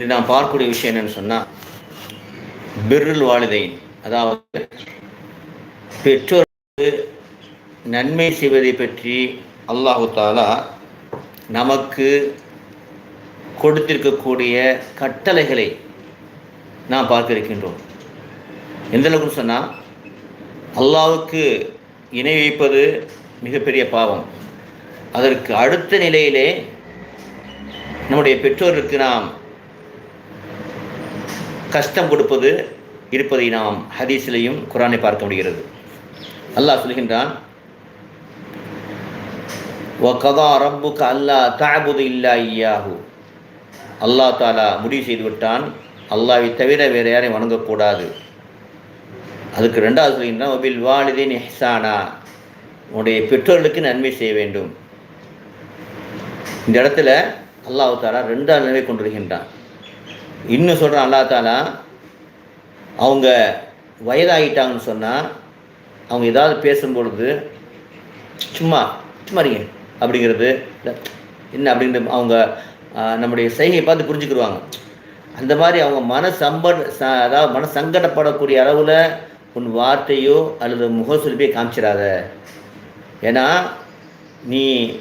நான் பார்க்கக்கூடிய விஷயம் என்னன்னு சொன்னால் பிர்ருல் வாலிதைன் அதாவது பெற்றோருக்கு நன்மை செய்வதை பற்றி அல்லாஹு தாலா நமக்கு கொடுத்திருக்கக்கூடிய கட்டளைகளை நாம் பார்க்க இருக்கின்றோம் எந்த அளவுக்கு சொன்னால் அல்லாவுக்கு இணை வைப்பது மிகப்பெரிய பாவம். அதற்கு அடுத்த நிலையிலே நம்முடைய பெற்றோருக்கு நாம் கஷ்டம் கொடுப்பது இருப்பதை நாம் ஹதீஸ்லையும் குரானை பார்க்க முடிகிறது. அல்லாஹ் சொல்கின்றான் வகதா ரப்புக்கு அல்லா தாபுது இல்லா ஐயாஹு அல்லா தாலா முடிவு செய்து விட்டான் அல்லாவை தவிர வேறு யாரையும் வணங்கக்கூடாது. அதுக்கு ரெண்டாவது சொல்லிங்கன்னா மொபில் வாலிதின் எஹ்சானா உன்னுடைய பெற்றோர்களுக்கு நன்மை செய்ய வேண்டும். இந்த இடத்துல அல்லாஹு தாலா ரெண்டாவது நிலை கொண்டிருக்கின்றான் இன்னும் சொல்கிறான் அல்லா தாலா அவங்க வயதாகிட்டாங்கன்னு சொன்னால் அவங்க ஏதாவது பேசும்பொழுது சும்மா சும்மா இருங்க அப்படிங்கிறது என்ன அப்படிங்கிற அவங்க நம்முடைய செய்கையை பார்த்து புரிஞ்சுக்கிடுவாங்க அந்த மாதிரி அவங்க மன சம்ப ச அதாவது மன சங்கடப்படக்கூடிய அளவில் உன் வார்த்தையோ அல்லது முகசுலிப்பையோ காமிச்சிடாத. ஏன்னா நீ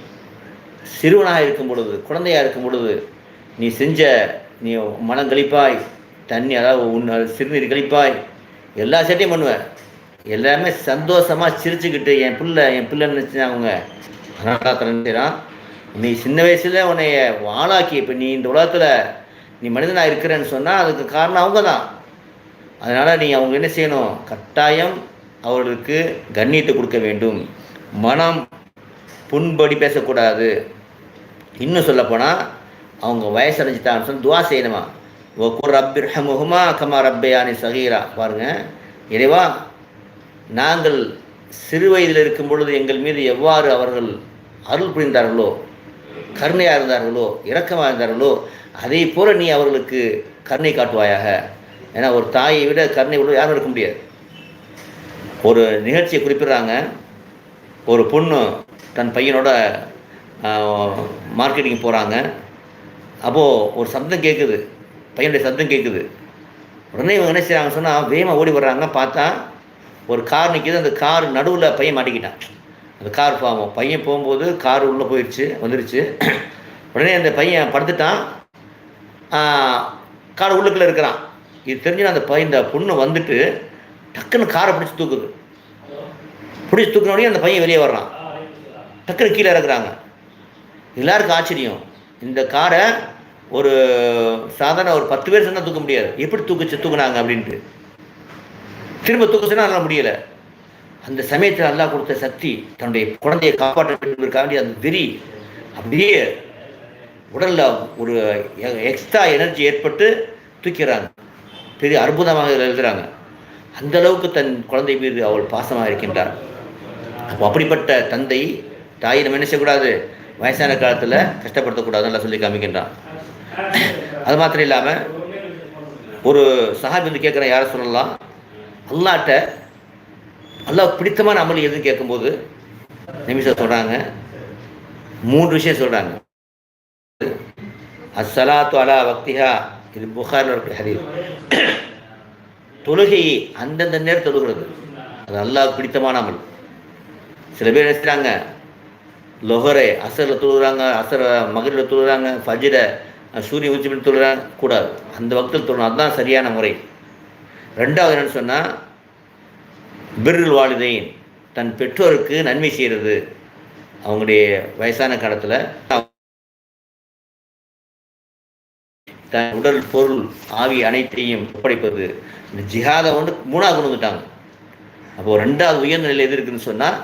சிறுவனாக இருக்கும் பொழுது குழந்தையாக இருக்கும் பொழுது நீ செஞ்ச நீ மனம் கழிப்பாய். தண்ணி அதாவது உன் சிறுநீர் கழிப்பாய். எல்லா சேட்டையும் பண்ணுவேன். எல்லாமே சந்தோஷமாக சிரிச்சுக்கிட்டு என் பிள்ளை என் பிள்ளைன்னு நினச்சாங்க அவங்க அதனால நீ சின்ன வயசில் உன்னைய வாழாக்கி இப்போ நீ இந்த உலகத்தில் நீ மனிதனாக இருக்கிறேன்னு சொன்னால் அதுக்கு காரணம் அவங்க தான் அதனால் நீ அவங்க என்ன செய்யணும்? கட்டாயம் அவர்களுக்கு கண்ணியத்தை கொடுக்க வேண்டும். மனம் புண்படி பேசக்கூடாது. இன்னும் சொல்லப்போனால் அவங்க வயசடைஞ்சிட்டான்னு சொல்லி துவா செய்யணுமா? ஒக்கூர் ரப்பிர் ஹமுஹுமா கமா ரப்பையானி சகீரா. பாருங்கள் இறைவா நாங்கள் சிறு வயதில் இருக்கும் பொழுது எங்கள் மீது எவ்வாறு அவர்கள் அருள் புரிந்தார்களோ கருணையாக இருந்தார்களோ இரக்கமாக இருந்தார்களோ அதே போல நீ அவர்களுக்கு கருணை காட்டுவாயாக. ஏன்னா ஒரு தாயை விட கருணை உள்ள யாரும் இருக்க முடியாது. ஒரு நிகழ்ச்சியை குறிப்பிடுறாங்க. ஒரு பொண்ணு தன் பையனோட மார்க்கெட்டிங் போகிறாங்க அப்போது ஒரு சப்தம் கேட்குது பையனுடைய சப்தம் கேட்குது உடனே இவங்க என்ன செய்கிறாங்க சொன்னால் வேகமாக ஓடி வர்றாங்க. பார்த்தா ஒரு கார் நிற்கிது அந்த கார் நடுவில் பையன் மாட்டிக்கிட்டான். அந்த கார் பாவம். பையன் போகும்போது கார் உள்ளே போயிடுச்சு வந்துடுச்சு உடனே அந்த பையன் படுத்துட்டான். கார் உள்ளுக்குள்ளே இருக்கிறான். இது தெரிஞ்சு அந்த பையன் இந்த பொண்ணு வந்துட்டு டக்குன்னு காரை பிடிச்சி தூக்குது. பிடிச்சி தூக்கினோடனே அந்த பையன் வெளியே வர்றான். டக்குன்னு கீழே இறக்குறாங்க எல்லாருக்கும் ஆச்சரியம். இந்த காரை ஒரு சாதாரண ஒரு பத்து பேர் சொன்னால் தூக்க முடியாது. எப்படி தூக்குச்சு தூக்குனாங்க அப்படின்ட்டு. திரும்ப தூக்க சொன்னால் முடியல. முடியலை அந்த சமயத்தில் அல்லாஹ் கொடுத்த சக்தி தன்னுடைய குழந்தையை காப்பாற்ற வேண்டுவதற்காண்டி அந்த வெறி அப்படியே உடலில் ஒரு எக்ஸ்ட்ரா எனர்ஜி ஏற்பட்டு தூக்கிறாங்க. பெரிய அற்புதமாக எழுதுகிறாங்க அந்த அளவுக்கு தன் குழந்தை மீது அவள் பாசமாக இருக்கின்றார் அப்போ அப்படிப்பட்ட தந்தை தாயை நம்ம என்ன செய்யக்கூடாது? வயசான காலத்தில் கஷ்டப்படுத்தக்கூடாது நல்லா சொல்லி காமிக்கின்றான். அது மாத்திரம் இல்லாமல் ஒரு சஹாபி வந்து கேட்குறேன் யாரை சொல்லலாம் அல்லாட்ட அல்லா பிடித்தமான அமல் எதுன்னு கேட்கும்போது நிமிஷம் சொல்கிறாங்க மூன்று விஷயம் சொல்கிறாங்க அஸ்ஸலாத்து அலா வக்திஹா. இது புகாரில் ஹரீர் தொழுகையை அந்தந்த நேரம் தொழுகிறது. அது நல்லா பிடித்தமான அமல். சில பேர் நினைச்சாங்க லொஹரை அசரில் தொழுகிறாங்க அசர மகரில் தொழுகிறாங்க ஃபஜிர சூரிய உச்சி பண்ணி தொழுகிறாங்க கூடாது. அந்த வக்தத்தில் தொழணும் அதுதான் சரியான முறை. ரெண்டாவது என்னன்னு சொன்னால் பிரில் வாலிதைன் தன் பெற்றோருக்கு நன்மை செய்கிறது அவங்களுடைய வயசான காலத்தில் தன் உடல் பொருள் ஆவி அனைத்தையும் ஒப்படைப்பது. இந்த ஜிஹாதை வந்து மூணாவது கொண்டு வந்துட்டாங்க. அப்போது ரெண்டாவது உயர்ந்த நிலை எது இருக்குதுன்னு சொன்னால்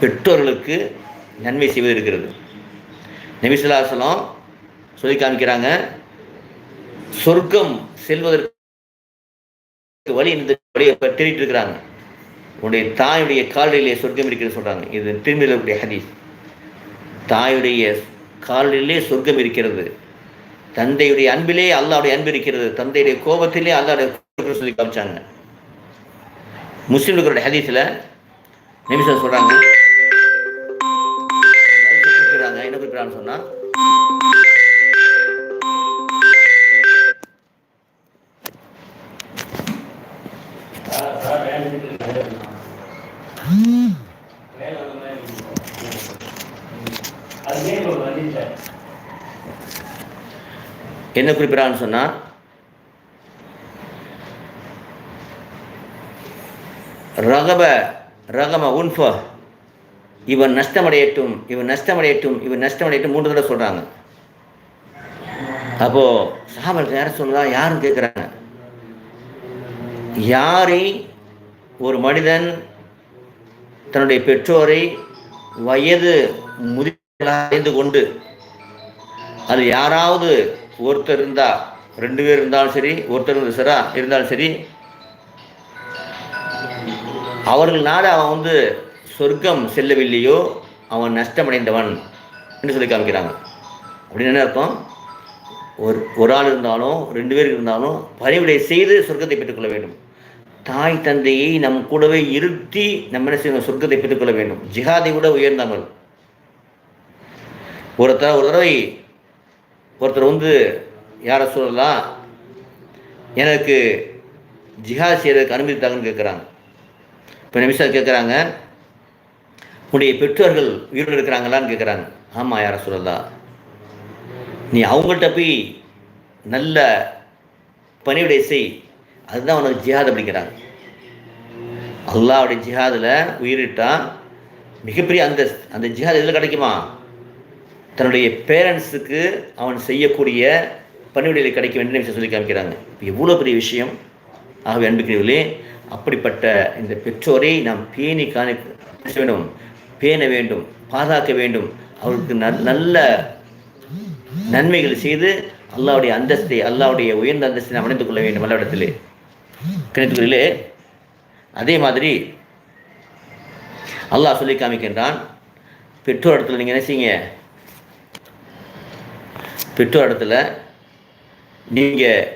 பெற்றோர்களுக்கு நன்மை செய்வது இருக்கிறது நபிசுல்லாசலம் சொல்லி காமிக்கிறாங்க சொர்க்கம் செல்வதற்கு வழி இந்த வழியை தேடிட்டு இருக்கிறாங்க உன்னுடைய தாயுடைய காலிலே சொர்க்கம் இருக்கிறது சொல்கிறாங்க இது திரும்பியுடைய ஹதீஸ். தாயுடைய காலிலே சொர்க்கம் இருக்கிறது. தந்தையுடைய அன்பிலே அல்லாவுடைய அன்பு இருக்கிறது. தந்தையுடைய கோபத்திலே அல்லாவுடைய சொல்லி காமிச்சாங்க. முஸ்லீம்களுடைய ஹதீஸில் நிமிஷம் சொல்கிறாங்க எடுக்கிறான்னு சொன்னால் என்ன குறிப்பிடறான்னு சொன்னா? ரகப ரகம உன்ஃப. இவன் நஷ்டமடையட்டும் இவன் நஷ்டமடையட்டும் இவன் நஷ்டமடையட்டும் மூன்று தடவை சொல்கிறாங்க அப்போது சாபல் யாரை சொல்லலாம் யாரும் கேட்குறாங்க யாரை? ஒரு மனிதன் தன்னுடைய பெற்றோரை வயது முதிர்ந்து கொண்டு அது யாராவது ஒருத்தர் இருந்தால் ரெண்டு பேர் இருந்தாலும் சரி ஒருத்தர் இருந்து சரா இருந்தாலும் சரி அவர்கள் நாடு அவன் வந்து சொர்க்கம் செல்லவில்லையோ அவன் நஷ்டமடைந்தவன் என்று சொல்லி காமிக்கிறாங்க. அப்படின்னு என்ன அர்த்தம்? ஒரு ஒரு ஆள் இருந்தாலும் ரெண்டு பேர் இருந்தாலும் பணிவிடை செய்து சொர்க்கத்தை பெற்றுக்கொள்ள வேண்டும். தாய் தந்தையை நம் கூடவே இருத்தி நம்ம என்ன செய்யணும்? சொர்க்கத்தை பெற்றுக்கொள்ள வேண்டும். ஜிஹாதை விட உயர்ந்தவர்கள் ஒருத்தர் ஒரு தடவை ஒருத்தர் வந்து யாரை சொல்லலாம் எனக்கு ஜிஹாத் செய்கிறதுக்கு அனுமதித்தாங்கன்னு கேட்குறாங்க இப்போ நிமிஷம் கேட்குறாங்க உன்னுடைய பெற்றோர்கள் உயிரோடு இருக்கிறாங்களான்னு கேட்குறாங்க ஆமாம் யார சொல்லலா நீ அவங்கள்ட்ட போய் நல்ல பணிவிடை செய். அதுதான் உனக்கு ஜிஹாத் அப்படிங்கிறாங்க அல்லாவுடைய ஜிஹாதில் உயிரிட்டா மிகப்பெரிய அந்த அந்த ஜிஹாத் எதில் கிடைக்குமா? தன்னுடைய பேரண்ட்ஸுக்கு அவன் செய்யக்கூடிய பணிவிடையில் கிடைக்க வேண்டும் என்று சொல்லி காமிக்கிறாங்க. எவ்வளோ பெரிய விஷயம். ஆகவே அன்புக்கிறீர்களே அப்படிப்பட்ட இந்த பெற்றோரை நாம் பேணி காண வேண்டும். பேண வேண்டும் பாதுகாக்க வேண்டும். அவருக்கு நல்ல நன்மைகள் செய்து அல்லாவுடைய அந்தஸ்தை அல்லாவுடைய உயர்ந்த அந்தஸ்தை நாம் கொள்ள வேண்டும் இடத்திலே கிணத்துக்குள்ளே அதே மாதிரி அல்லாஹ் சொல்லி காமிக்கின்றான் பெற்றோர் இடத்துல நீங்கள் என்ன செய்யுங்க? பெற்றோர் இடத்துல நீங்கள்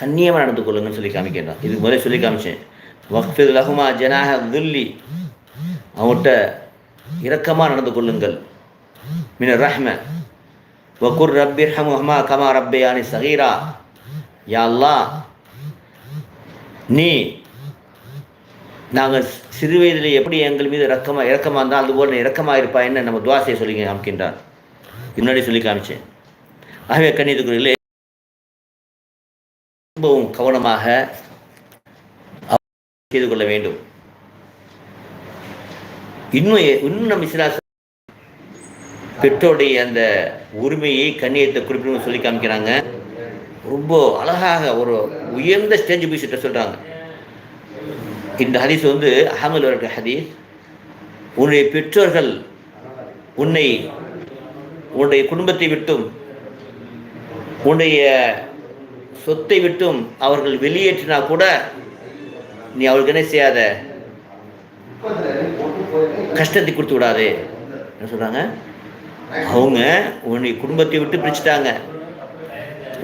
கண்ணியமாக நடந்து கொள்ளுங்கன்னு சொல்லி காமிக்கின்றான். இதுக்கு முதல்ல சொல்லி காமிச்சேன். வக்ஃபித் லஹுமா ஜனாக துல்லி அவங்கள்ட்ட இரக்கமாக நடந்து கொள்ளுங்கள். மின ரஹ்ம. வக்குர் ரப்பி ஹமுஹமா கமா ரப்பையானி சகீரா. யாழ்லா நீ நாங்கள் சிறு வயதில் எப்படி எங்கள் மீது இறக்கமாக இறக்கமாக இருந்தால் அதுபோல் இறக்கமாக இருப்பாயின்னு நம்ம துவாசையை சொல்லி காமிக்கின்றார். முன்னாடி சொல்லி காமிச்சேன். ஆகவே கண்ணியத்துக்குள்ளே ரொம்பவும் கவனமாக செய்து கொள்ள வேண்டும். இன்னும் இன்னும் நம்ம சில பெற்றோருடைய அந்த உரிமையை கண்ணியத்தை குறிப்பிடணும் சொல்லி காமிக்கிறாங்க. ரொம்ப அழகாக ஒரு உயர்ந்த ஸ்டேஜ் பீசிட்ட சொல்கிறாங்க இந்த ஹதீஸ் வந்து அகமல் வர ஹதீஸ். உன்னுடைய பெற்றோர்கள் உன்னை உன்னுடைய குடும்பத்தை விட்டும் உன்னுடைய சொத்தை விட்டும் அவர்கள் வெளியேற்றினா கூட நீ அவளுக்கு என்ன செய்யாத? கஷ்டத்தை கொடுத்து விடாது. என்ன சொல்கிறாங்க அவங்க உன்னுடைய குடும்பத்தை விட்டு பிரிச்சுட்டாங்க.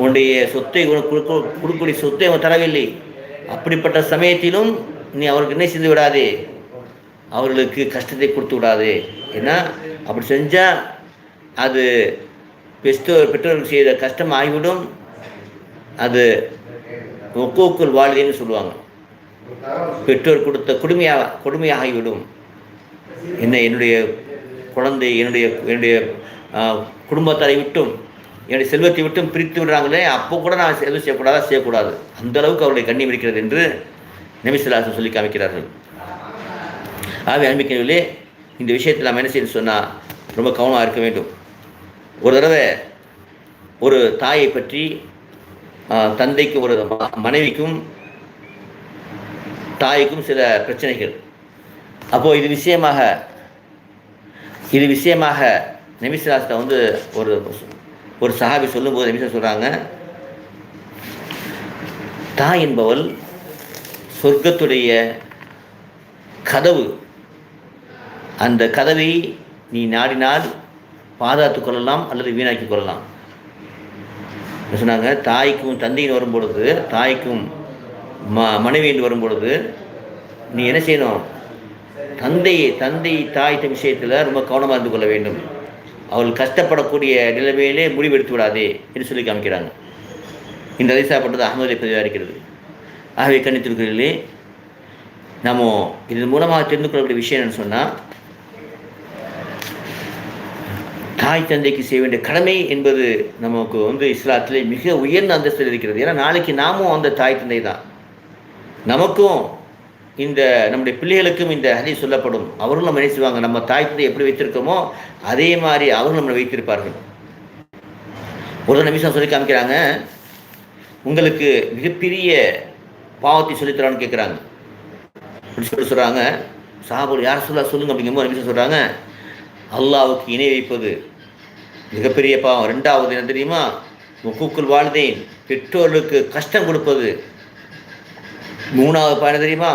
உன்னுடைய சொத்தை கொடுக்க கொடுக்கக்கூடிய சொத்தை அவன் தரவில்லை. அப்படிப்பட்ட சமயத்திலும் நீ அவருக்கு என்ன செய்து விடாதே. அவர்களுக்கு கஷ்டத்தை கொடுத்து விடாது. ஏன்னா அப்படி செஞ்சால் அது பெற்றோர் பெற்றோர்கள் செய்த கஷ்டம் ஆகிவிடும். அது ஒக்கோக்குள் வாழ்க்கைன்னு சொல்லுவாங்க. பெற்றோர் கொடுத்த கொடுமையாக கொடுமையாகிவிடும். என்ன என்னுடைய குழந்தை என்னுடைய என்னுடைய குடும்பத்தாரை விட்டும் என்னுடைய செல்வத்தை விட்டும் பிரித்து விடுறாங்களே அப்போ கூட நான் எதுவும் செய்யக்கூடாதா? செய்யக்கூடாது. அந்த அளவுக்கு அவருடைய கண்ணியம் இருக்கிறது என்று நெமிசிலாசன் சொல்லி காமிக்கிறார்கள். ஆகவே அன்பிக்கிறவர்களே இந்த விஷயத்தில் நாம் என்ன செய்யணும் சொன்னால் ரொம்ப கவனமாக இருக்க வேண்டும். ஒரு தடவை ஒரு தாயை பற்றி தந்தைக்கும் ஒரு மனைவிக்கும் தாய்க்கும் சில பிரச்சனைகள். அப்போது இது விஷயமாக இது விஷயமாக நபிசுலாஸ்ட வந்து ஒரு ஒரு சஹாபி சொல்லும்போது நிமிஷம் சொல்கிறாங்க தாய் என்பவள் சொர்க்கத்துடைய கதவு அந்த கதவை நீ நாடினால் பாதுகாத்து கொள்ளலாம் அல்லது வீணாக்கி கொள்ளலாம். சொன்னாங்க? தாய்க்கும் தந்தையின் வரும்பொழுது தாய்க்கும் ம மனைவியின் வரும்பொழுது நீ என்ன செய்யணும்? தந்தையை தந்தை தாய் விஷயத்தில் ரொம்ப கவனமாக இருந்து கொள்ள வேண்டும். அவள் கஷ்டப்படக்கூடிய நிலைமையிலே முடிவெடுத்து விடாதே என்று சொல்லி காமிக்கிறாங்க. இந்த அதிசாப்பட்டது அகமதியை பதிவாக இருக்கிறது. ஆகவே கணித்திருக்கிறீர்களே நம்ம இதன் மூலமாக தெரிந்து கொள்ளக்கூடிய விஷயம் என்னன்னு சொன்னால் தாய் தந்தைக்கு செய்ய வேண்டிய கடமை என்பது நமக்கு வந்து இஸ்லாத்திலே மிக உயர்ந்த அந்தஸ்தில் இருக்கிறது. ஏன்னா நாளைக்கு நாமும் அந்த தாய் தந்தை தான். நமக்கும் இந்த நம்முடைய பிள்ளைகளுக்கும் இந்த ஹதி சொல்லப்படும். அவர்களும் நம்ம நினைச்சுவாங்க நம்ம தாய் தந்தை எப்படி வைத்திருக்கோமோ அதே மாதிரி அவர்களும் நம்மளை வைத்திருப்பார்கள். ஒரு நிமிஷம் சொல்லி காமிக்கிறாங்க. உங்களுக்கு மிகப்பெரிய பாவத்தை சொல்லித்தரான்னு கேட்குறாங்க அப்படி சொல்லி சொல்கிறாங்க சாபல் யார் சொல்ல சொல்லுங்க அப்படிங்கும்போது நிமிஷம் சொல்கிறாங்க அல்லாவுக்கு இணை வைப்பது மிகப்பெரிய பாவம். ரெண்டாவது என்ன தெரியுமா? முக்கூக்குள் வாழ்தேன் பெற்றோர்களுக்கு கஷ்டம் கொடுப்பது. மூணாவது பயணம் தெரியுமா?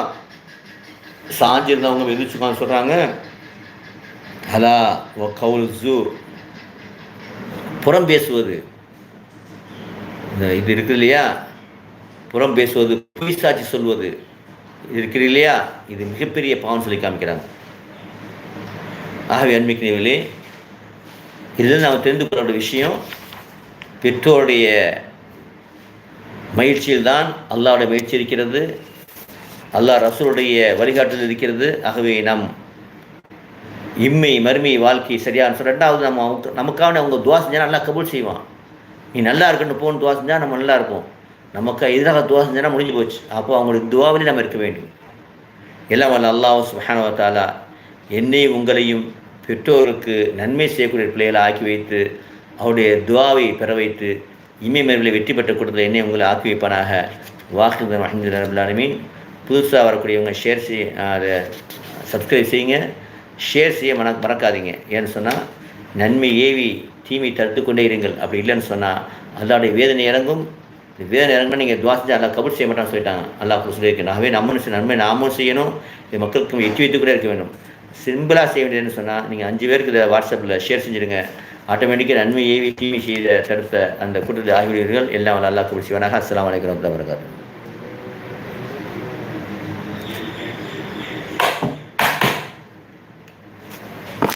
சாஞ்சிருந்தவங்க எதிர்ச்சுக்கான்னு சொல்கிறாங்க அலா ஒ கவுல் ஜூ. புறம் பேசுவது. இந்த இது இருக்குது இல்லையா? புறம் பேசுவது பொய் சாட்சி சொல்வது. இது இருக்குது இல்லையா? இது மிகப்பெரிய பாவம் சொல்லி காமிக்கிறாங்க. ஆகவே அன்பிக்கிறவர்களே இதில் நாம் தெரிந்து கொள்ள விஷயம் பெற்றோருடைய மகிழ்ச்சியில் தான் அல்லாவுடைய மகிழ்ச்சி இருக்கிறது அல்லாஹ் ரசூலுடைய வழிகாட்டில் இருக்கிறது. ஆகவே நாம் இம்மை மறுமை வாழ்க்கை சரியான ரெண்டாவது நம்ம அவங்க நமக்காக அவங்க துவா செஞ்சால் நல்லா கபூல் செய்வான். நீ நல்லா இருக்குன்னு போன்னு துவா செஞ்சால் நம்ம நல்லா இருப்போம். நமக்கு எதிராக துவா செஞ்சால் முடிஞ்சு போச்சு. அப்போ அவங்களுக்கு துவாவிலே நம்ம இருக்க வேண்டும். எல்லாம் வல்ல அல்லாஹ் சுஹானவத்தாலா என்னை என்னையும் உங்களையும் பெற்றோருக்கு நன்மை செய்யக்கூடிய பிள்ளைகளை ஆக்கி வைத்து அவருடைய துவாவை பெற வைத்து இம்மை மறுபடியும் வெற்றி பெற்ற கூட்டத்தில் என்னை உங்களை ஆக்கி வைப்பானாக. வாக்கு மஹமது ரபுல்லாலுமீன் புதுசாக வரக்கூடியவங்க ஷேர் செய்ய அதை சப்ஸ்கிரைப் செய்யுங்க. ஷேர் செய்ய மன மறக்காதீங்க. ஏன்னு சொன்னால் நன்மை ஏவி தீமை தடுத்து கொண்டே இருங்கள். அப்படி இல்லைன்னு சொன்னால் அதோடைய வேதனை இறங்கும். வேதனை இறங்கினா நீங்கள் துவா செஞ்சு அல்லா கபூர் செய்ய மாட்டான்னு சொல்லிட்டாங்க. அல்லாஹ் சொல்லியிருக்கேன் ஆகவே நம்மளும் செய்ய நன்மை நாமும் செய்யணும். இது மக்களுக்கும் எட்டி வைத்து கூட இருக்க வேண்டும். சிம்பிளாக செய்ய வேண்டியதுன்னு சொன்னால் நீங்கள் அஞ்சு பேருக்கு இதை வாட்ஸ்அப்பில் ஷேர் செஞ்சுடுங்க ஆட்டோமேட்டிக்காக நன்மை ஏவி தீமை செய்த தடுத்த அந்த கூட்டத்தில் ஆகிவிடுவீர்கள். எல்லாம் நல்லா கபூர் செய்வானாக. அஸ்லாம் வலைக்கம் வரகாத்து